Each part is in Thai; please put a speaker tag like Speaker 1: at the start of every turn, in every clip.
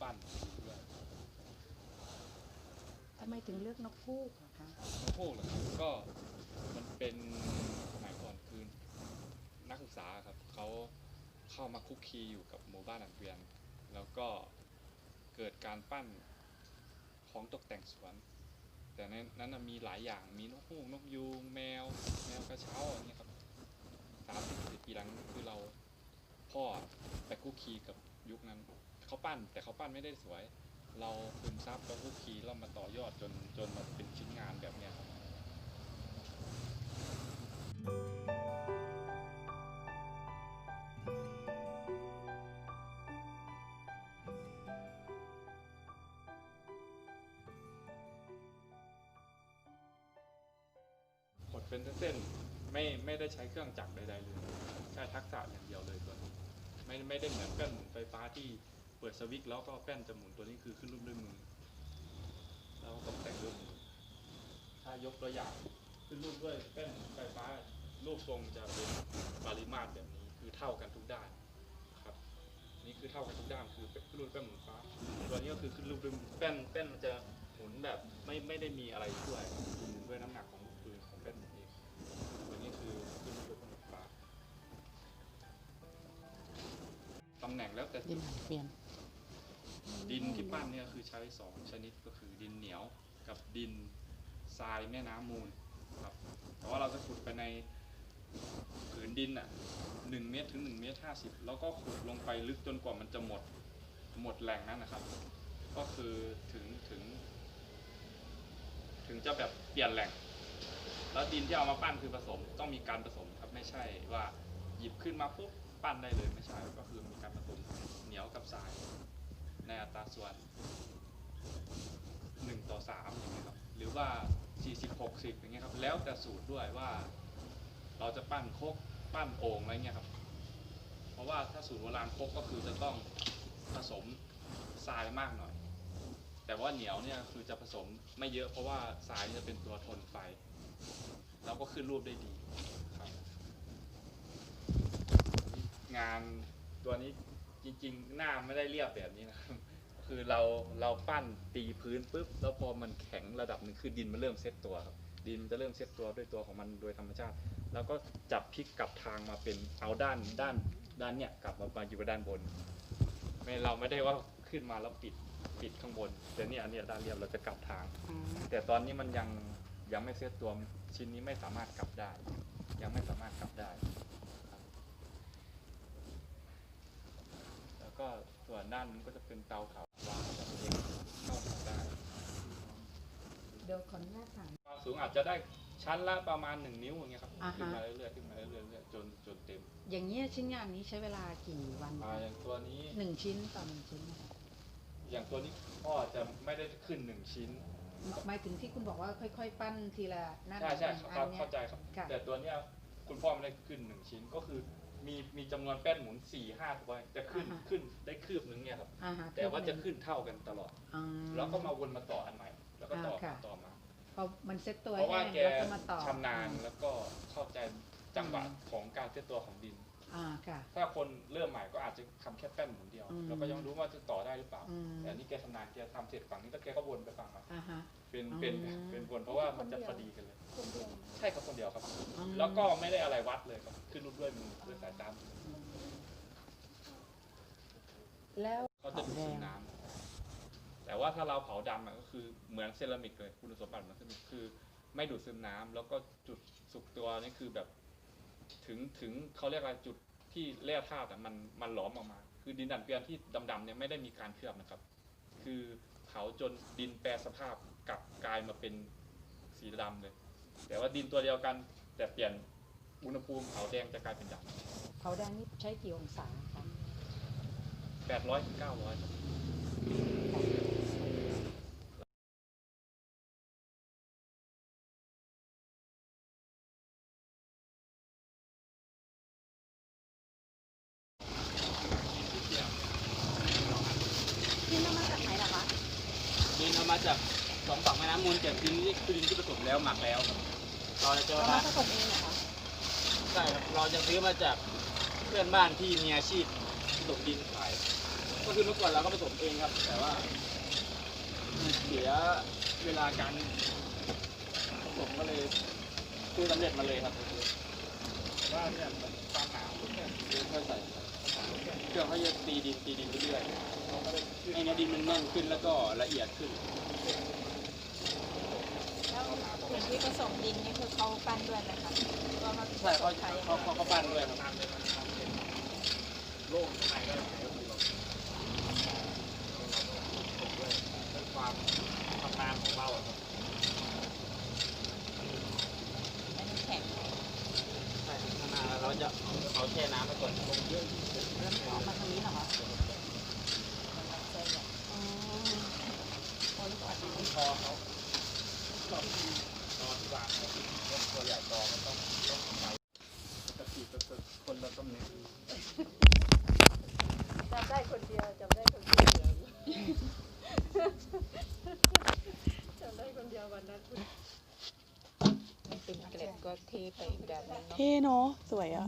Speaker 1: ปั้นด้วย
Speaker 2: ทำไมถึงเลือกนกพูกอะคะ
Speaker 1: นกฮูกเหรอครับก็มันเป็นสมัยก่อนคือนักศึกษาครับเขาเข้ามาคุกคีอยู่กับหมู่บ้านหลังเวียน แล้วก็เกิดการปั้นของตกแต่งสวน แต่ในนั้นนะมีหลายอย่างมีนกฮูกนกยูงแมว แมวกระเช้าอย่างเงี้ยครับสามสิบสี่ปีหลังคือเรา พ่อไปคุกคีกับยุคนั้นเขาปั้น แต่เขาปั้นไม่ได้สวย เราซึมซับแล้วคุกคีเรามาต่อยอดจนจนมาเป็นชิ้นงานแบบเนี้ยครับหดเป็นเส้นๆไม่ไม่ได้ใช้เครื่องจักรใดๆเลยใช้ทักษะอย่างเดียวเลยตัวนี้ ไม่ไม่ได้เหมือนแป้นหมุนไฟฟ้าที่เปิดสวิตช์แล้วก็แป้นจะหมุนตัวนี้คือขึ้นรูปด้วยมือแล้วตกแต่งด้วยมือถ้ายกตัวอย่างขึ้นรูปด้วยแป้นไฟฟ้ารูปทรงจะเป็นปริมาตรแบบนี้คือเท่ากันทุกด้านครับนี่คือเท่ากันทุกด้านคือขึ้นรูปแป้นหมุนฟ้าตัวนี้ก็คือขึ้นรูปด้วยแป้นแป้นมันจะหมุนแบบไม่ไม่ได้มีอะไรช่วยหมุนด้วยน้ำหนักของ แหน่งแล้วแต่
Speaker 2: ดินเปลี่ยน
Speaker 1: ดินที่ปั้นเนี่ยคือใช้สองชนิดก็คือดินเหนียวกับดินทรายแม่น้ำมูลครับแต่ว่าเราจะขุดไปในผืนดินอะหนึ่งเมตรถึงหนึ่งเมตรห้าสิบแล้วก็ขุดลงไปลึกจนกว่ามันจะหมดหมดแหล่งนั้นนะครับ ก็คือถึงถึง ถึงจะแบบเปลี่ยนแหล่ง แล้วดินที่เอามาปั้นคือผสมต้องมีการผสมครับไม่ใช่ว่าหยิบขึ้นมาปุ๊บ ปั้นได้เลยไม่ใช่ก็คือมีการผสมเหนียวกับทราย ในอัตราส่วน 1 ต่อ 3 อย่างเงี้ยครับ หรือว่า 40 60 อย่างเงี้ยครับ แล้วแต่สูตรด้วยว่า เราจะปั้นโคกปั้นโอ่งอะไรเงี้ยครับ เพราะว่าถ้าสูตรโบราณโคกก็คือจะต้องผสมทรายมากหน่อย แต่ว่าเหนียวเนี่ยคือจะผสมไม่เยอะเพราะว่าทรายจะเป็นตัวทนไฟ แล้วก็ขึ้นรูปได้ดีครับ งานตัวนี้จริง ๆ หน้าไม่ได้เรียบแบบนี้นะครับ คือเราเราปั้นตีพื้นปุ๊บแล้วพอมันแข็งระดับหนึ่งคือดินมันเริ่มเซตตัวครับดินมันจะเริ่มเซตตัวด้วยตัวของมันโดยธรรมชาติ แล้วก็จับพลิกกลับทางมาเป็นเอาด้านด้านด้านเนี่ยกลับมามาอยู่ด้านบนไม่เราไม่ได้ว่าขึ้นมาแล้วปิดปิดข้างบนแต่เนี่ยอันเนี้ยด้านเรียบเราจะกลับทาง แต่ตอนนี้มันยังยังไม่เซตตัวชิ้นนี้ไม่สามารถกลับได้ ยังไม่สามารถกลับได้ครับแล้วก็ส่วน ด้านนั้นก็จะเป็นเตาเผาวางแบบนี้เข้าถึงได้
Speaker 2: เดี๋ยวขออนุญาตถาม
Speaker 1: ความสูงอาจจะได้ชั้นละประมาณหนึ่งนิ้วอย่างเงี้ยครับ
Speaker 2: อ่าฮะ
Speaker 1: ขึ้นมาเรื่อยๆขึ้นมาเรื่อยๆเรื่อยๆจนจนเต็ม
Speaker 2: อย่างเงี้ยชิ้นงานนี้ใช้เวลากี่วัน
Speaker 1: อ่าอย่างตัวนี้
Speaker 2: หนึ่งชิ้นต่อหนึ่งชิ้นนะคะ
Speaker 1: อย่างตัวนี้พ่อจะไม่ได้ขึ้นหนึ่งชิ้น
Speaker 2: หมายถึงที่คุณบอกว่าค่อย ๆ ปั้นทีละหน้า
Speaker 1: ใช่ใช่
Speaker 2: หนึ่ง
Speaker 1: ครับ
Speaker 2: อันเนี้ย
Speaker 1: เข้าใจครับ
Speaker 2: ค่ะ
Speaker 1: แต่ตัวเนี้ยคุณพ่อไม่ได้ขึ้นหนึ่งชิ้นก็คือ มีมีจำนวนแป้นหมุนสี่ห้าตัวจะขึ้นขึ้นได้คืบนึงเนี่ยครับ
Speaker 2: อ่าฮะ
Speaker 1: แต่ว่าจะขึ้นเท่ากันตลอด
Speaker 2: อืม
Speaker 1: แล้วก็มาวนมาต่ออันใหม่ แล้วก็ต่อ
Speaker 2: อ่าค่ะ
Speaker 1: ต่อมา
Speaker 2: พอมันเซ็ตตัว
Speaker 1: เพราะว่า
Speaker 2: แห้ง
Speaker 1: แก
Speaker 2: แล้วก็มาต่อ
Speaker 1: ชำนาญแล้วก็เข้าใจจังหวะของการเซตตัวของดิน
Speaker 2: อ่าค่ะ
Speaker 1: ถ้าคนเริ่มใหม่ก็อาจจะทำแค่แป้นหมุนเดียว
Speaker 2: อืม
Speaker 1: แล้วก็ยังรู้ว่าจะต่อได้หรือเปล่า
Speaker 2: อืม
Speaker 1: แต่อันนี้แกชำนาญแกทำเสร็จฝั่งนี้แล้วแกก็วนไปฝั่งนั้น
Speaker 2: อ่าฮะ
Speaker 1: เป็นเป็น
Speaker 2: อืม
Speaker 1: เป็นวนเพราะว่ามันจะพอดีกันเลย
Speaker 3: คนเดียว
Speaker 1: ใช่ครับคนเดียวครับ
Speaker 2: อืม
Speaker 1: แล้วก็ไม่ได้อะไรวัดเลยครับขึ้นรูปด้วยมือด้วยสายตา
Speaker 2: แล้ว
Speaker 1: เขาจะดูดซึมน้ำแต่ว่าถ้าเราเผาดำอะก็คือเหมือนเซรามิกเลยคุณสมบัติเหมือนเซรามิกคือ ไม่ดูดซึมน้ำแล้วก็จุดสุกตัวนี่คือแบบ ถึงถึงเขาเรียกอะไรจุดที่แร่ธาตุอะมันมันหลอมออกมา คือดินดันเกลียนที่ดำๆเนี่ยไม่ได้มีการเคลือบนะครับ คือเผาจนดินแปรสภาพกลับกลายมาเป็นสีดำเลย แต่ว่าดินตัวเดียวกันแต่เปลี่ยนอุณหภูมิเผาแดงจะกลายเป็นดำ
Speaker 2: เผาแดงนี่ใช้กี่องศาคะ
Speaker 1: แปดร้อยถึงเก้าร้อยครับ
Speaker 3: ที่นำมาจากไหนล่ะคะา
Speaker 4: มาจากสองฝั่งแม่น้ำมูลจากดินนี่คือดินที่ผสมแล้วหมักแล้วครับเราจะ
Speaker 3: เรา
Speaker 4: มา
Speaker 3: ผสมเองเหรอคะ
Speaker 4: ใช่ครับเราจะซื้อมาจากเพื่อนบ้านที่มีอาชีพผสมดินขาย ก็คือเมื่อก่อนเราก็ผสมเองครับ แต่ว่ามันเสียเวลาการผสมก็เลยซื้อสำเร็จมาเลยครับ
Speaker 1: ว่าเนี่ยความหนาของเนี่ย
Speaker 4: ค่อยๆใส่เครื่องเขาจะตีดินตีดินเรื่อย ให้เนื้อดินมันแน่นขึ้นแล้วก็ละเอียดขึ้น
Speaker 3: แล้วสิ่งที่ผสมดินนี่คือเขาปั้นด้วยไหมคะว่าเขา
Speaker 4: ใช่เขา
Speaker 3: ใช้ยังไง
Speaker 4: เขาเขาเขาปั้นด้วยครับ
Speaker 1: ตามเลยมันทำเป็นโล่งข้างในได้ไหมก็คือเราเราต้องฝึกด้วยด้วยความชำนาญของเราอะครับ
Speaker 3: อันนี้แข็ง
Speaker 4: ใช่ข้างหน้าเราจะเอาแช่น้ำไปก่อนลงเยอะ
Speaker 3: แล้วออกมาทางนี้เหรอคะอ๋อโอ้ยก่อน
Speaker 1: คอเขาตอนที่ตอนที่วางเขาตัวใหญ่ตอมันต้องต้องไปตะกี้ก็จะคนละตำแหน่ง
Speaker 3: จำได้คนเดียวจำได้คนเดียว จำได้คนเดียววันนั้นคุณ
Speaker 2: เป็นเกล็ดก็เทไปอีกแบบนึงเนาะ
Speaker 5: เท่เนาะสวยอะ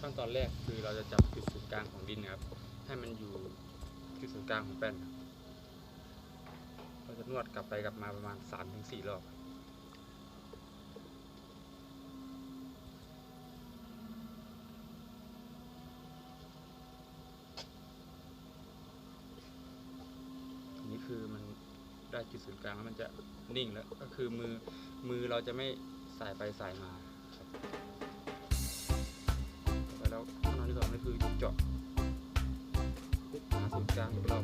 Speaker 4: ขั้นตอนแรกคือเราจะจับจุดศูนย์กลางของดินนะครับ ให้มันอยู่จุดศูนย์กลางของแป้นครับเราจะนวดกลับไปกลับมาประมาณ3-4ถึงรอบอันนี้คือมัน ได้จุดศูนย์กลางแล้วมันจะนิ่งแล้วก็คือมือมือเราจะไม่สายไปสายมาครับแล้วขั้นตอนที่สองก็คือเจาะหาศูนย์กลางอีกรอบ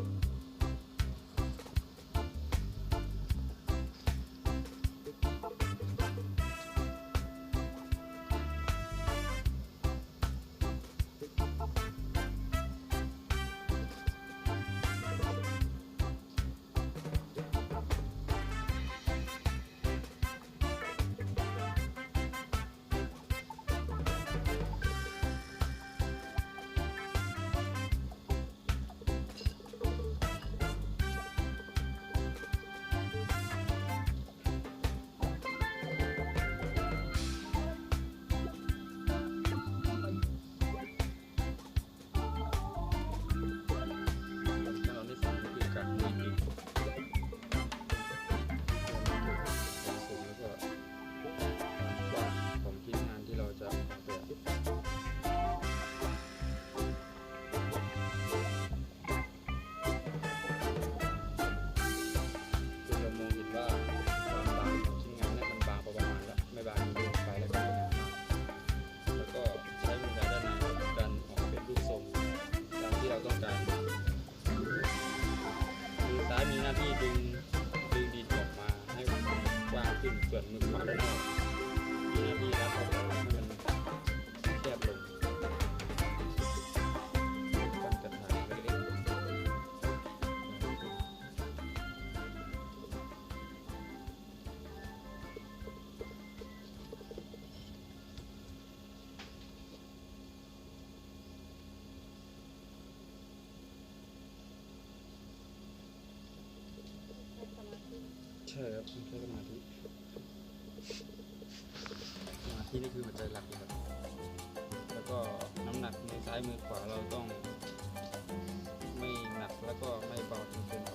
Speaker 4: ใช่ครับต้องใช้สมาธิสมาธินี่คือหัวใจหลักเลยครับ แล้วก็น้ำหนักมือซ้ายมือขวาเราต้อง ไม่หนักแล้วก็ไม่เบาจนเกินไป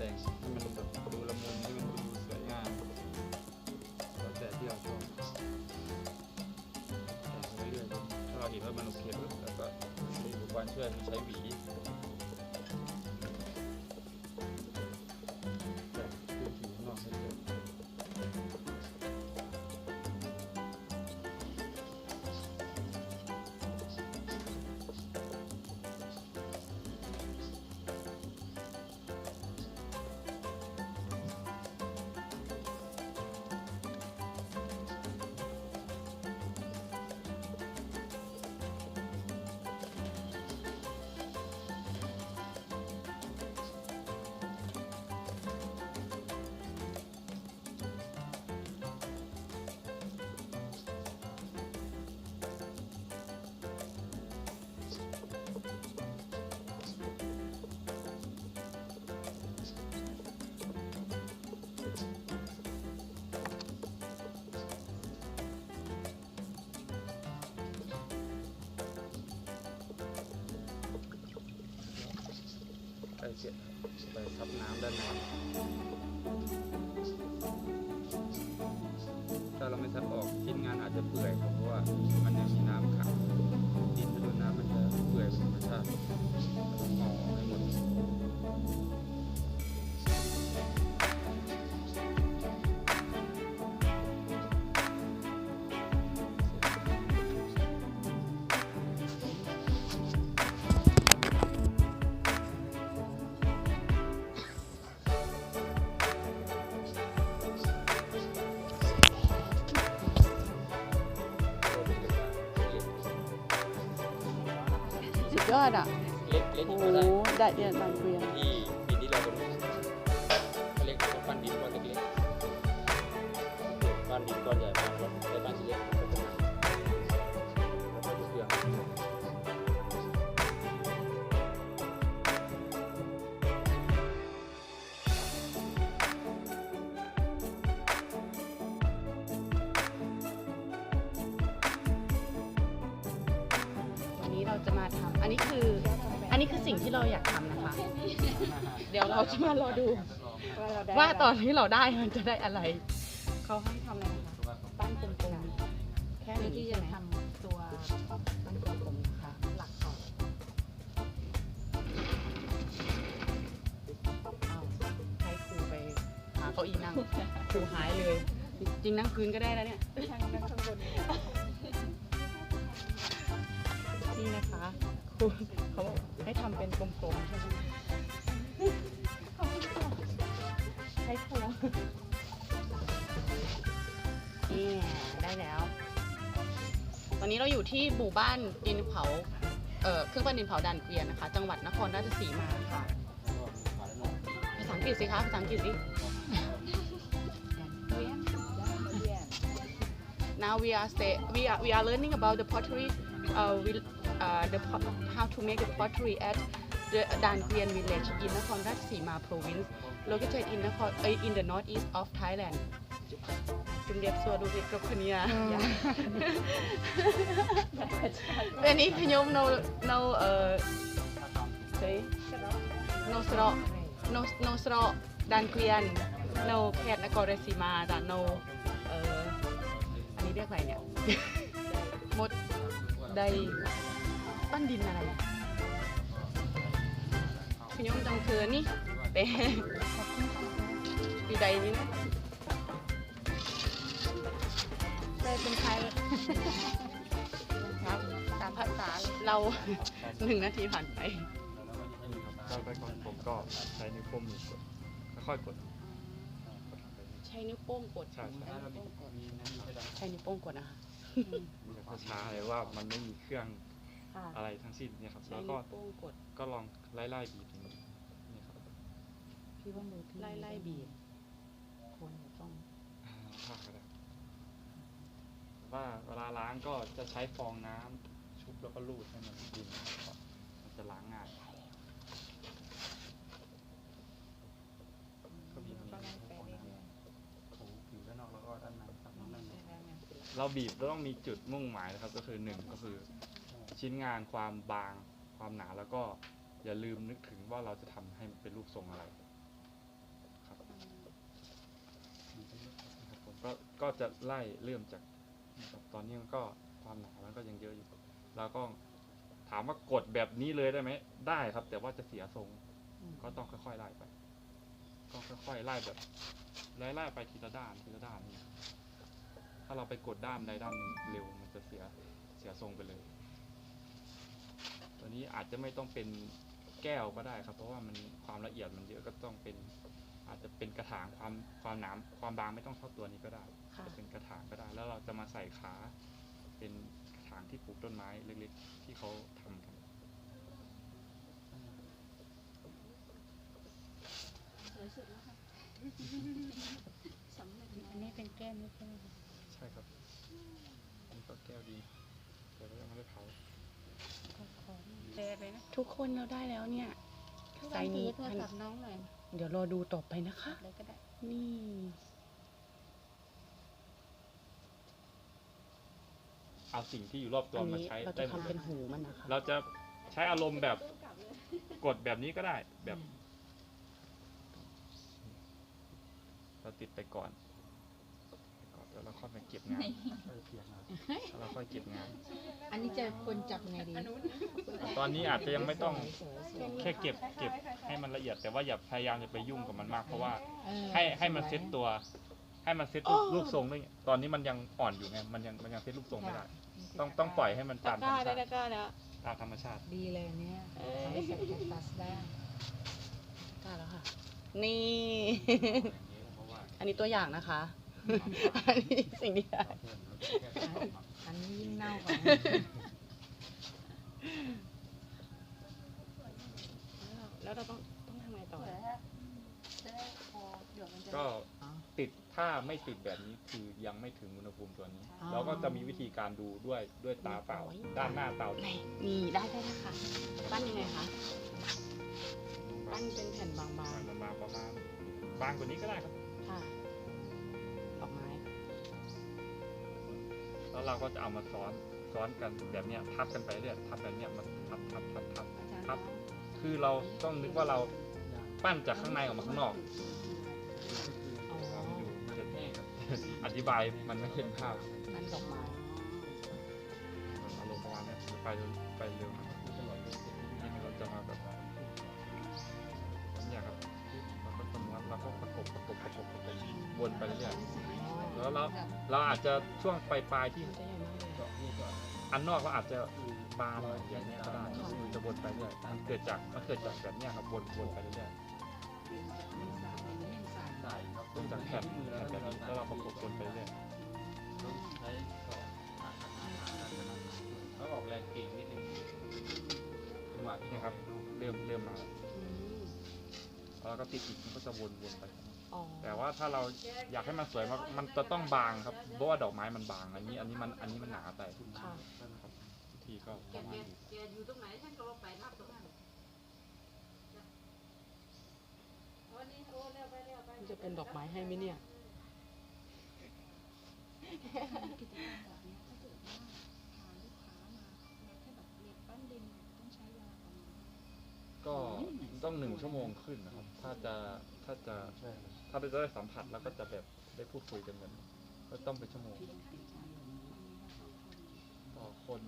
Speaker 4: แบบดันแต่งให้มันแบบดูละมุนให้มันดูสวยงามแล้วแต่ที่เราชอบแต่งไปเรื่อยๆถ้าเราเห็นว่ามันโอเคปุ๊บแล้วก็เรื่อยช่วยมันใช้หวี ใกล้เสร็จไปซับน้ำด้านในถ้าเราไม่ซับออกชิ้นงานอาจจะเปื่อยครับเพราะว่ามันยังมีน้ำขังดินโดนน้ำมันจะเปื่อยธรรมชาติห่อให้หมด
Speaker 5: ยอดอะ
Speaker 4: เล็กเล็ก
Speaker 5: โอ้
Speaker 4: ก็
Speaker 5: โห
Speaker 4: ได้
Speaker 5: ได้เดียนบางเกวียน
Speaker 4: ที่
Speaker 5: จะมาทำอันนี้คืออันนี้คือสิ่งที่เราอยากทำนะคะ เดี๋ยวเราจะมารอดู ว่าตอนที่เราได้มันจะได้อะไร เขาให้ทำอะไรนะคะปั้นกลมๆแค่นี้
Speaker 2: ที่
Speaker 5: ใช่
Speaker 2: จะ
Speaker 5: ไหม
Speaker 2: ทำตัวมันกลมๆนะคะหลักก่อน
Speaker 5: อ้าวให้ครูไปหาเก้าอี้นั่งครูหายเลย จริงนั่งพื้นก็ได้แล้วเนี่ย
Speaker 3: นั่งข้างบน
Speaker 5: นี่นะคะครูเขาบอกให้ทำเป็นกลมๆใช่ไหมให้ครูนี่ได้แล้วตอนนี้เราอยู่ที่หมู่บ้านดินเผา เอ่อเครื่องปั้นดินเผาด่านเกวียนนะคะ จังหวัดนครราชสีมาค่ะ ภาษาอังกฤษสิคะ ภาษาอังกฤษสิ Now we are stay, we are we are learning about the pottery, uh, we, uh, the pot, how to make the pottery at the Dan Quien village in Nakhon Ratchasima province, located in Nakhon, uh, in the northeast of Thailand. จุมเรียบสัวดูสิกับคนเนี้ย Any can you know know uh say no straw no no straw Dan Quien no cat นครราชสีมาจ้ะ no เอ่ออันนี้เรียกอะไรเนี่ยมดได ปั้นดินอะไรคุณยมจังเธอนี่เป๊ปีใดนี้นะ
Speaker 2: ได้เป็นไทย
Speaker 5: ครับตามภาษาเราหนึ่งนาทีผ่านไป
Speaker 1: ก็ไปก่อนผมก็ใช้นิ้วโป้งมือกดค่อยๆกดกดลงไป
Speaker 5: ใช้นิ้วโป้งกด
Speaker 1: ใช่ใช่
Speaker 5: ใช้นิ้วโป้งกดนะคะ
Speaker 1: มันจะช้าๆเลยว่ามันไม่มีเครื่อง
Speaker 5: ค่ะ
Speaker 1: อะไรทั้งสิ้นเนี่ยครับ
Speaker 5: ใช้
Speaker 1: แล้ว
Speaker 5: นิ้
Speaker 1: ก็
Speaker 5: วโป้งกด
Speaker 1: ก็ลองไล่ๆบีบตรงนี้นี่ครับ
Speaker 2: พี่ว่ามือพี่
Speaker 5: ไล่ไล่บีบ
Speaker 2: ควรจะต้อง
Speaker 1: อ่าภาคก็ได้ว่าเวลาล้างก็จะใช้ฟองน้ำชุบแล้วก็รูดให้มันดินนะครับมันจะล้างง่ายก็บีบ
Speaker 3: ก็ไล่ไป
Speaker 1: ฟอง
Speaker 3: เรื่
Speaker 1: น้ำ
Speaker 3: อย
Speaker 4: ถูผิวด้านนอกแล้วก็ด้านในซับน้ำด้านใน
Speaker 1: เราบีบเราต้องมีจุดมุ่งหมายนะครับ ก็คือหนึ่งก็คือ ชิ้นงานความบางความหนาแล้วก็อย่าลืมนึกถึงว่าเราจะทำให้มันเป็นรูปทรงอะไรครับครับผมก็ก็จะไล่เริ่มจากนะครับตอนนี้มันก็ความหนามันก็ยังเยอะอยู่เราก็ถามว่ากดแบบนี้เลยได้ไหมได้ครับ แต่ว่าจะเสียทรง ก็ต้องค่อยๆไล่ไป ก็ค่อยๆไล่แบบไล่ไล่ไปทีละด้านทีละด้านนี่ถ้าเราไปกดด้านใดด้านหนึ่งเร็วมันจะเสียเสียทรงไปเลย ตัวนี้อาจจะไม่ต้องเป็นแก้วก็ได้ครับ เพราะว่ามันความละเอียดมันเยอะก็ต้องเป็น อาจจะเป็นกระถางความความหนาความบางไม่ต้องเท่าตัวนี้ก็ได้
Speaker 5: ค่ะ
Speaker 1: จะเป็นกระถางก็ได้ แล้วเราจะมาใส่ขา เป็นกระถางที่ปลูกต้นไม้เล็กๆ ที่เขาทำกัน
Speaker 3: สวยสุดแล้วค่ะสำเร็จ
Speaker 2: อันนี้เป็นแก้มไม่ใช่
Speaker 1: ใช่ครับอันนี้ก็แก้วดีแต่ว่ายังไม่ได้เผา
Speaker 2: แชร์ไปนะ
Speaker 5: ทุกคนเราได้แล้วเนี่ยไซส์นี้
Speaker 2: โทรศัพท์น้องหน่อย
Speaker 5: เดี๋ยวรอดูต่อไปนะคะ
Speaker 2: อะไรก็ได้
Speaker 5: นี่
Speaker 1: เอาสิ่งที่อยู่รอบตัว
Speaker 5: อัน
Speaker 1: มา
Speaker 5: นี้
Speaker 1: ใช้
Speaker 5: เราจะ
Speaker 1: ได้หมด
Speaker 5: ทำเป็นหูมันนะคะ
Speaker 1: เราจะใช้อารมณ์แบบกดแบบนี้ก็ได้แบบ เราติดไปก่อนก่อน แล้วเราค่อยมาเก็บงานแล้วเราค่อยเก็บงาน
Speaker 2: อันนี้จะควรจับไงดี
Speaker 1: ตอนนี้อาจจะยังไม่ต้อง
Speaker 2: สวยสวย
Speaker 1: แค่เก็บเก็บให้มันละเอียด แต่ว่าอย่าพยายามจะไปยุ่งกับมันมาก เพราะว่า
Speaker 2: เออ
Speaker 1: ให้ให้มันเซ็ตตัว ให้มันเซ็ตรูปรูปทรงด้วยตอนนี้มันยังอ่อนอยู่ไงมันยังมันยังเซ็ตรูปทรงไม่ได้ ต้องต้องปล่อยให้มัน
Speaker 5: ตะ
Speaker 1: ตาม
Speaker 5: ก
Speaker 1: ธร
Speaker 5: ร้าร
Speaker 1: ม
Speaker 5: ได้
Speaker 1: ชา
Speaker 5: ตะ
Speaker 1: ติ
Speaker 5: กร้าแล้ว
Speaker 1: ตามธรรมชาติ
Speaker 2: ดีเลยเนี่ย
Speaker 5: เอ้ย
Speaker 2: ใช้ใส่แคคตัสได้
Speaker 5: ตะกร้าแล้วค่ะ นี่
Speaker 1: เพราะว่า
Speaker 5: อันนี้ตัวอย่างนะคะ อันนี้สิ่งที่ได้
Speaker 2: อันนี้ยิ่งเน่ากว่า
Speaker 5: แล้วเราต้องต้องทำไงต่อ
Speaker 1: ก็ติดถ้าไม่ติดแบบนี้คือยังไม่ถึงอุณหภูมิตัวนี้
Speaker 2: อ๋อ
Speaker 1: เราก็จะมีวิธีการดูด้วยด้วยตาเปล่า ด้านหน้าเตา
Speaker 5: ไหนนี่ได้ได้ได้ค่ะปั้นยังไงคะปั้นเป็นแผ่นบาง
Speaker 1: ประมาประมาณบางกว่านี้ก็ได้ครับ แล้วเราก็จะเอามาซ้อนซ้อนกันแบบเนี้ยทับกันไปเรื่อยทับแบบเนี้ยมาทับทับทับทับทับ คือเราต้องนึกว่าเราปั้นจากข้างในออกมาข้างนอก
Speaker 5: อ๋อ
Speaker 1: เราอยู่จะอธิบายมันไม่เห็นภาพ
Speaker 5: ปั้นดอกไม้
Speaker 1: อารมณ์ประมาณเนี้ยไปเร็วไปเร็วนะครับนี่เราจะมาแบบเนี่ยครับเราก็จะม้วนเราก็ประกบประกบประกบประกบวนไปเรื่อยๆ แล้วเราเราอาจจะช่วงปลายปลายๆที่
Speaker 5: มันจะใหญ่มากเลย
Speaker 1: อันนอกเราอาจจะบานอย่างเนี้ยก็ได้คือจะวนไปเรื่อยมันเกิดจากมันเกิดจากแบบเนี้ยครับวนวนไปเรื่อยๆวนจากแผ่นแผ่นแบบนี้แล้วเราประกบวนไปเรื่อย
Speaker 4: เขาออกแรงเก่งนิดนึงจังหวะที่
Speaker 1: นี่ครับเริ่มเริ่มมาแล้วก็ติดอีกมันก็จะวนวนไป
Speaker 5: อ๋อ
Speaker 1: แต่ว่าถ้าเราอยากให้มันสวยมากมันจะต้องบางครับเพราะว่าดอกไม้มันบาง อันนี้อันนี้มันอันนี้มันหนาไป
Speaker 5: ค่ะ
Speaker 1: ครับวิธีก็ประมาณนี้
Speaker 2: แกอยู่ตรงไหนฉันก็ลงไปรับตรงนั้น
Speaker 5: มันจะเป็นดอกไม้ให้ไหมเนี่ย
Speaker 3: ต้อง
Speaker 1: หนึ่งชั่วโมงขึ้นนะครับ ถ้าจะถ้าจะถ้าจะได้สัมผัสแล้วก็จะแบบได้พูดคุยกันเหมือนก็ต้องเป็นชั่วโมงต่อคน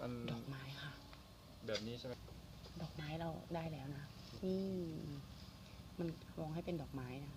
Speaker 1: มัน
Speaker 5: ดอกไม้ค่ะ
Speaker 1: แบบนี้ใช่ไหม
Speaker 5: ดอกไม้เราได้แล้วนะ นี่ มันมองให้เป็นดอกไม้นะ